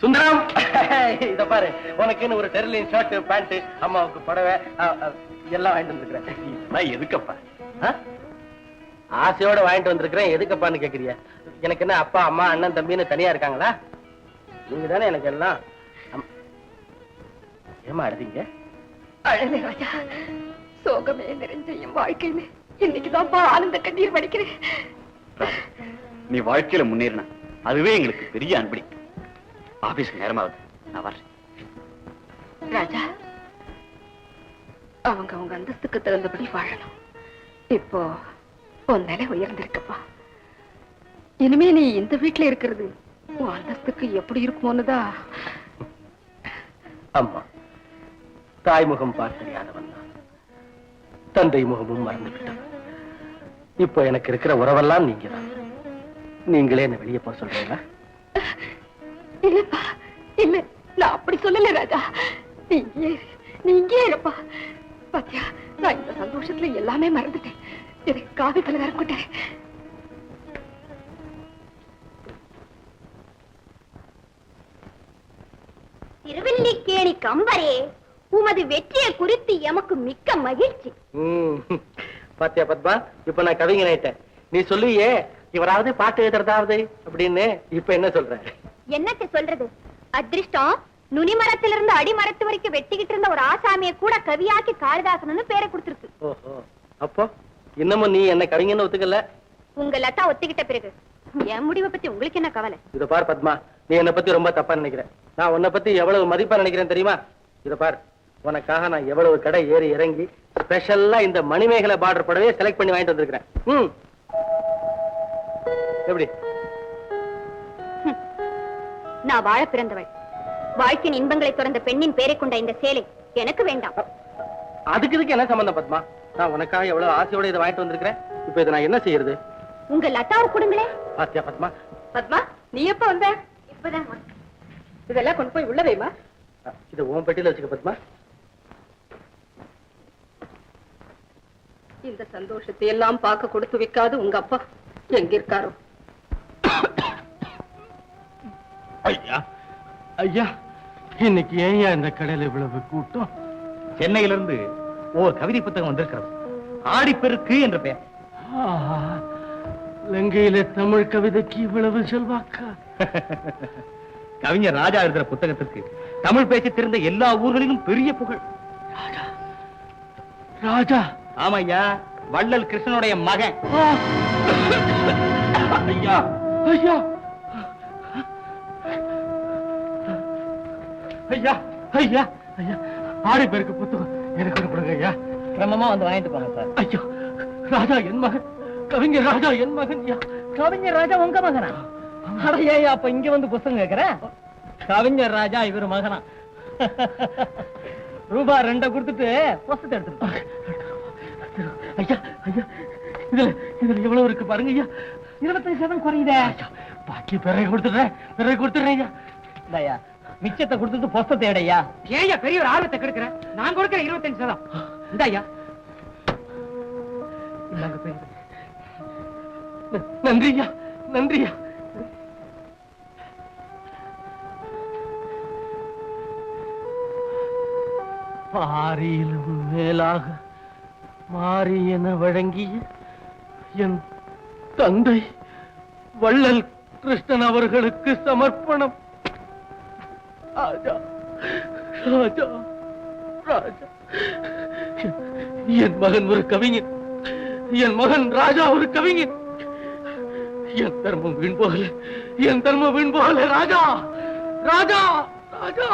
சுந்தரம்! இத பாரு உனக்குன்னு ஒரு டெர்லின் ஷர்ட் பேண்ட் அம்மாவுக்கு புடவை எல்லாம் வாங்கிட்டு வந்திருக்கிறேன். எதுக்கப்பா? ஆ? ஆசையோட வாங்கிட்டு வந்திருக்கிறேன் எதுக்கப்பான்னு கேக்குறிய? எனக்கு என்ன அப்பா அம்மா அண்ணன் தம்பின்னு தனியா இருக்காங்களா? நீங்க தானே எனக்கு எல்லாம் ஏம்மா அழுதீங்க? அழகு ராஜா சோகமே நிறைஞ்ச என் வாழ்க்கையில. இன்னைக்குதான்ப்பா ஆனந்த கண்ணீர் வடிக்கிறேன். நீ வாழ்க்கையில முன்னேறின. அதுவே எங்களுக்கு பெரிய அன்பளி ஆபீஸ்க்கு நேரமாகுது. நான் வர்றேன். ராஜா அவங்க அவங்க அந்தஸ்துக்கு தகுந்தபடி வாழணும். இப்போ உன் நிலை உயர்ந்திருக்கப்பா. இனிமே நீ இந்த வீட்டுல இருக்கிறது உன் அந்தஸ்துக்கு எப்படி இருக்குமோன்னுதான் அம்மா தாய்முகம் பார்த்தறியாதவன் நான். தந்தை முகமும் மறந்து விட்டவன் இப்போ எனக்கு இருக்கிற உறவெல்லாம் நீங்க தான் நீங்களே என்ன வெளியே போக சொல்றீங்களா? இல்லப்பா இல்ல. நான் அப்படி சொல்லல ராஜா. நீ இங்கே நீ இங்கே இருப்பா. பாத்தியா நான் இந்த சந்தோஷத்துல எல்லாமே மறந்துட்டேன். எனக்கு காவி பலகாரம் கொண்டேன் திருவல்லிக்கேணி கம்பரே உமது வெற்றியை குறித்து எமக்கு மிக்க மகிழ்ச்சி. பாத்தியா பத்மா இப்ப நான் கவிஞன் ஆயிட்டேன் நீ சொல்லுவியே இவராவது பாட்டு எழுதுறதாவது அப்படின்னு இப்ப என்ன சொல்ற? என்னத்தை சொல்றது? அதிர்ஷ்டம்? நுனி மரத்திலிருந்து அடி மரத்து வரைக்கும் வெட்டிக்கிட்டு இருந்த ஒரு ஆசாமியை கூட கவியாக்கி காளிதாசனு பேரை கொடுத்திருக்கு. ஓஹோ. அப்போ இன்னமும் நீ என்ன கவிஞன்னு ஒத்துக்கல? உங்க லதா ஒத்துக்கிட்ட பிறகு என் முடிவை பத்தி உங்களுக்கு என்ன கவலை? இத பார் பத்மா. நீ என்ன பத்தி ரொம்ப தப்பா நினைக்கிற. நான் உன்னை பத்தி எவ்வளவு மதிப்பா நினைக்கிறேன் தெரியுமா? இத பார். உனக்காக நான் எவ்வளவு கடை ஏறி இறங்கி ஸ்பெஷல்லா இந்த மணிமேகலை பார்டர் படவே செலக்ட் பண்ணி வாங்கிட்டு வந்திருக்கிறேன். ம். எப்படி? நான் வாழ பிறந்தவள். வாழ்க்கையின் இன்பங்களை துறந்த பெண்ணின் பேரை கொண்ட இந்த சேலை எனக்கு வேண்டாம். அதுக்கு இதுக்கு என்ன சம்பந்தம் பத்மா? நான் உனக்காக எவ்வளவு ஆசையோட இதை வாங்கிட்டு வந்திருக்கிறேன். இப்ப இதை நான் என்ன செய்யறது? உங்க லதாவை கொடுங்களே பாத்தியா பத்மா? பத்மா நீ எப்ப வந்த? இப்பதான் இதெல்லாம் கொண்டு போய் உள்ள வைமா இதை உன் பெட்டியில வச்சுக்க பத்மா. இந்த சந்தோஷத்தை எல்லாம் பார்க்க கொடுத்து வைக்காது உங்க அப்பா. எங்க இருக்காரோ? ஐயா ஐயா இன்னைக்கு ஏன் இந்த கடையில இவ்வளவு கூட்டம்? சென்னையிலிருந்து ஒரு கவிதை புத்தகம் வந்திருக்கிறது. ஆடிப்பெருக்கு என்ற பெயர். ஆஹா, லங்கையில தமிழ் கவிதைக்கு இவ்வளவு செல்வாக்கா? கவிஞர் ராஜா எழுதுற புத்தகத்திற்கு தமிழ் பேச்சு தெரிந்த எல்லா ஊர்களிலும் பெரிய புகழ். ராஜா ஆமையா வள்ளல் கிருஷ்ணனுடைய மகன்! ஐயா. ஐயா ஐயா ஐயா ஐயா. ஆடி பேருக்கு புத்தகம் எனக்கு கொடுங்க ஐயா. கிரமமா வந்து வாங்கிட்டு போங்க சார். ஐயோ ராஜா என் மகன். கவிஞர் ராஜா என் மகன் ஐயா. கவிஞர் ராஜா உங்க மகனா? அட ஏய் அப்ப இங்க வந்து புத்தகம் கேக்குற? கவிஞர் ராஜா இவர் மகனா? ரூபா ரெண்ட கொடுத்துட்டு புத்தகத்தை எடுத்துட்டு ஐயா ஐயா. இதுல இதுல எவ்வளவு இருக்கு பாருங்க ஐயா. இருபத்தஞ்சு சதம் குறையுதே. ஐயா, பாக்கி பிறகு கொடுத்துடுறேன் பிறகு கொடுத்துடுறேன் ஐயா. இந்தாயா. மிச்சத்தை கொடுத்துட்டு புஸ்தத்தை எடையா ஏயா பெரிய ஒரு ஆர்வத்தை கெடுக்கிற? நான் கொடுக்கிற இருபத்தஞ்சு சதம். இந்தாயா நன்றி ஐயா நன்றியா நன்றியா பாரியிலும் மேலாக மாறி என வழங்கிய என் தந்தை வள்ளல் கிருஷ்ணன் அவர்களுக்கு சமர்ப்பணம். ராஜா ராஜா ராஜா. என் மகன் ஒரு கவிஞன் என் மகன் ராஜா ஒரு கவிஞன். என் தர்மம் வீண் போகல என் தர்மம் வீண் போகல Raja Raja Raja.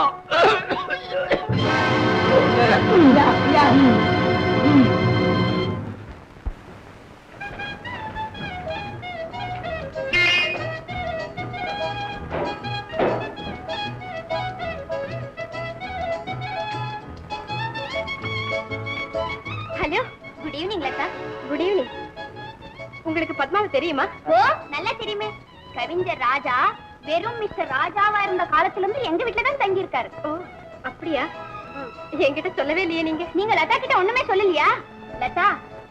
Evening Latha. Good evening உங்களுக்கு பத்மாவை தெரியுமா? ஓ நல்லா தெரியுமே. கவிஞர் ராஜா வெறும் மிஸ்டர் ராஜாவா இருந்த காலத்துல இருந்து எங்க வீட்டுல தான் தங்கி இருக்காரு ஓ அப்படியா? என்கிட்ட சொல்லவே இல்லையே நீங்க. நீங்க லதா கிட்ட ஒண்ணுமே சொல்லலையா? லதா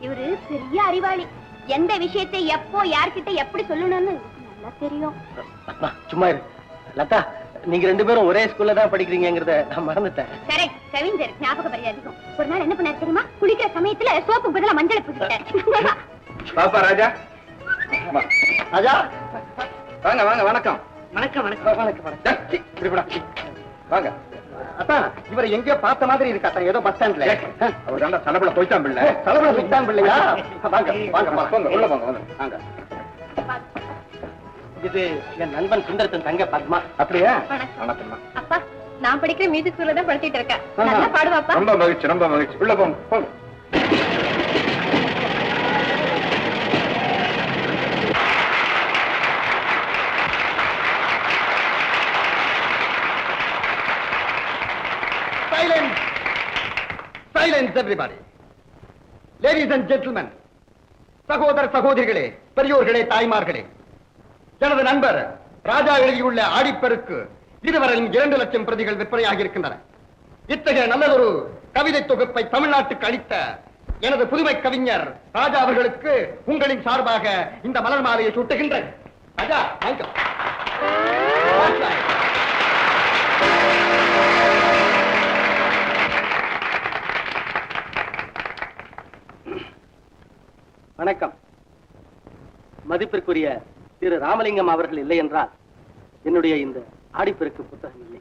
இவரு பெரிய அறிவாளி. எந்த விஷயத்தை எப்போ யார்கிட்ட எப்படி சொல்லணும்னு நல்லா தெரியும். பத்மா சும்மா இரு. லதா நீங்க ரெண்டு பேரும் ஒரே ஸ்கூல்ல தான் படிக்கிறீங்கிறத நான் மறந்துட்டேன். சரி கவிஞர் ஞாபக பரி அதிகம். ஒரு நாள் என்ன பண்ணாரு தெரியுமா? குளிக்கிற சமயத்துல சோப்பு பதிலா மஞ்சளை பூசிட்டாரு பாப்பா ராஜா. ராஜா? வாங்க வாங்க வணக்கம். வணக்கம் வணக்கம். வணக்கம் வணக்கம். வாங்க. அதான் இவரை எங்கேயோ பார்த்த மாதிரி இருக்கா? ஏதோ பஸ் ஸ்டாண்ட்ல அவர் தாண்டா தலைப்புல போயிட்டான் பிள்ளை. தலைவர் விட்டான் பிள்ளையா? வாங்க வாங்க வாங்க போங்க உள்ள போங்க. வாங்க இது என் நண்பன் சுந்தரத்தின் தங்க பத்மா. அப்படியா? வணக்கம். அப்பா நான் படிக்கிற மியூசிக் ஸ்கூல்ல தான் படிச்சிட்டு இருக்கேன். நல்லா பாடுவாப்பா. ரொம்ப மகிழ்ச்சி ரொம்ப மகிழ்ச்சி. உள்ள போங்க போங்க. Silence! Silence, everybody! Ladies and gentlemen, சகோதர சகோதரிகளே பெரியோர்களே தாய்மார்களே எனது நண்பர் ராஜா எழுதியுள்ள ஆடிப்பெருக்கு இதுவரையும் இரண்டு லட்சம் பிரதிகள் விற்பனையாக இருக்கின்றன. இத்தகைய நல்லதொரு கவிதை தொகுப்பை தமிழ்நாட்டுக்கு அளித்த எனது புதுமை கவிஞர் ராஜா அவர்களுக்கு உங்களின் சார்பாக இந்த மலர் மாலையை சூட்டுகின்றேன். ராஜா வணக்கம். மதிப்பிற்குரிய திரு ராமலிங்கம் அவர்கள் இல்லை என்றால் என்னுடைய இந்த ஆடிப்பெருக்கு புத்தகம் இல்லை.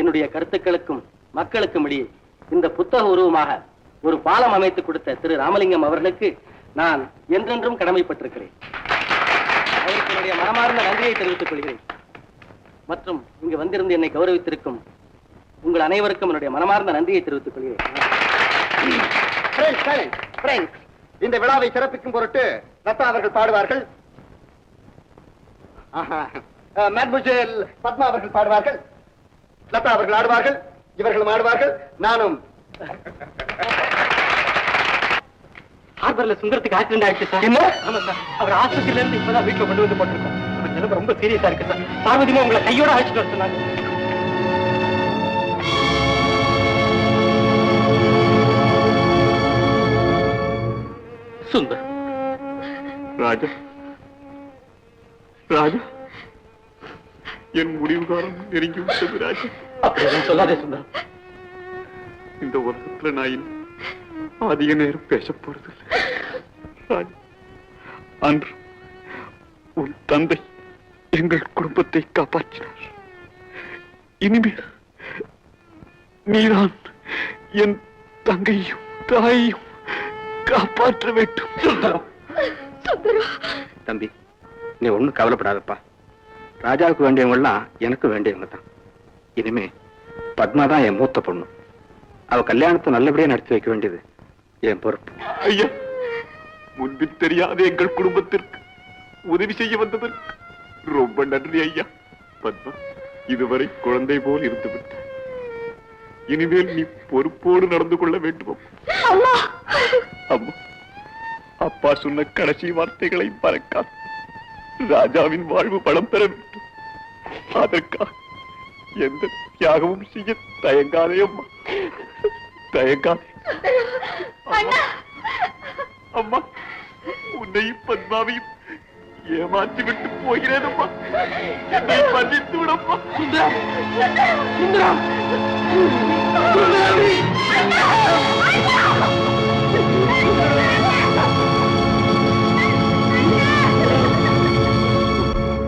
என்னுடைய கருத்துக்களுக்கும் மக்களுக்கும் இடையே இந்த புத்தக உருவமாக ஒரு பாலம் அமைத்து கொடுத்த திரு ராமலிங்கம் அவர்களுக்கு நான் என்றென்றும் கடமைப்பட்டிருக்கிறேன். அவருக்கு என்னுடைய மனமார்ந்த நன்றியை தெரிவித்துக் கொள்கிறேன். மற்றும் இங்கு வந்திருந்து என்னை கௌரவித்திருக்கும் உங்கள் அனைவருக்கும் என்னுடைய மனமார்ந்த நன்றியை தெரிவித்துக் கொள்கிறேன். இந்த விழாவை சிறப்பிக்கும் பொருட்டு லதா அவர்கள் பாடுவார்கள். மேட்முஜேல் பத்மா அவர்கள் பாடுவார்கள் லதா அவர்கள் ஆடுவார்கள் இவர்களும் ஆடுவார்கள் நானும். ஹார்பர்ல சுந்தரத்துக்கு ஆக்சிடென்ட் ஆயிடுச்சு சார். என்ன? ஆமா சார். அவர் ஆஸ்பத்திரியில இருந்து இப்பதான் வீட்டுல கொண்டு வந்து போட்டிருக்கோம் அவர் நிலைமை ரொம்ப சீரியஸா இருக்கு சார். பார்வதிமா உங்களை கையோட அழைச்சிட்டு வர சொன்னாங்க. சுந்தர். ராஜா. ராஜா என் முடிவு காலம் நெருங்கி விட்டது ராஜா. அப்படி எதுவும் சொல்லாதே சுந்தரம். இந்த உலகத்துல நான் அதிக நேரம் பேச போறதில்லை. ராஜா அன்று உன் தந்தை எங்கள் குடும்பத்தை காப்பாற்றினார். இனிமேல் நீதான் என் தங்கையும் தாயையும் காப்பாற்ற வேண்டும். சுந்தரம். தம்பி நீ ஒண்ணும் கவலைப்படாதப்பா. ராஜாவுக்கு வேண்டியவங்க எல்லாம் எனக்கு வேண்டியவங்க தான் இனிமே பத்மா தான் என் மூத்த பொண்ணு. அவ கல்யாணத்தை நல்லபடியா நடத்தி வைக்க வேண்டியது என் பொறுப்பு. ஐயா முன்பின் தெரியாத எங்கள் குடும்பத்திற்கு உதவி செய்ய வந்ததற்கு ரொம்ப நன்றி ஐயா. பத்மா இதுவரை குழந்தை போல் இருந்து விட்டாய். இனிமேல் நீ பொறுப்போடு நடந்து கொள்ள வேண்டும்? அம்மா அப்பா சொன்ன கடைசி வார்த்தைகளை மறக்காது. ராஜாவின் வாழ்வு பலம் பெற வேண்டும். அதற்காக எந்த தியாகமும் செய்ய தயங்காதே அம்மா. தயங்காதே. அம்மா உன்னையும் பத்மாவையும் ஏமாற்றி விட்டு போகிறேன் அம்மா. என்னை மன்னித்து விடம்மா. சுந்தரம் சுந்தரம்